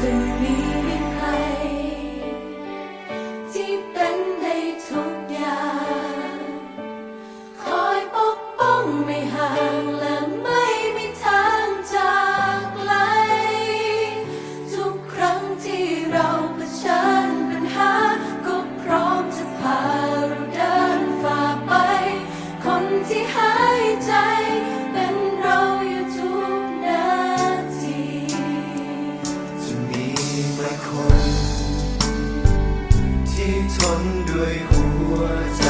believe. คน ที่ทนด้วยหัวใจ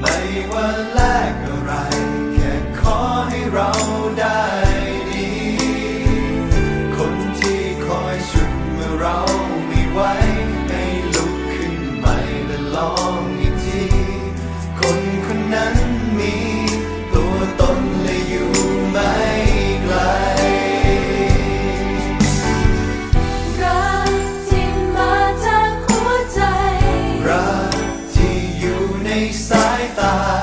ไม่ว่าแลก 다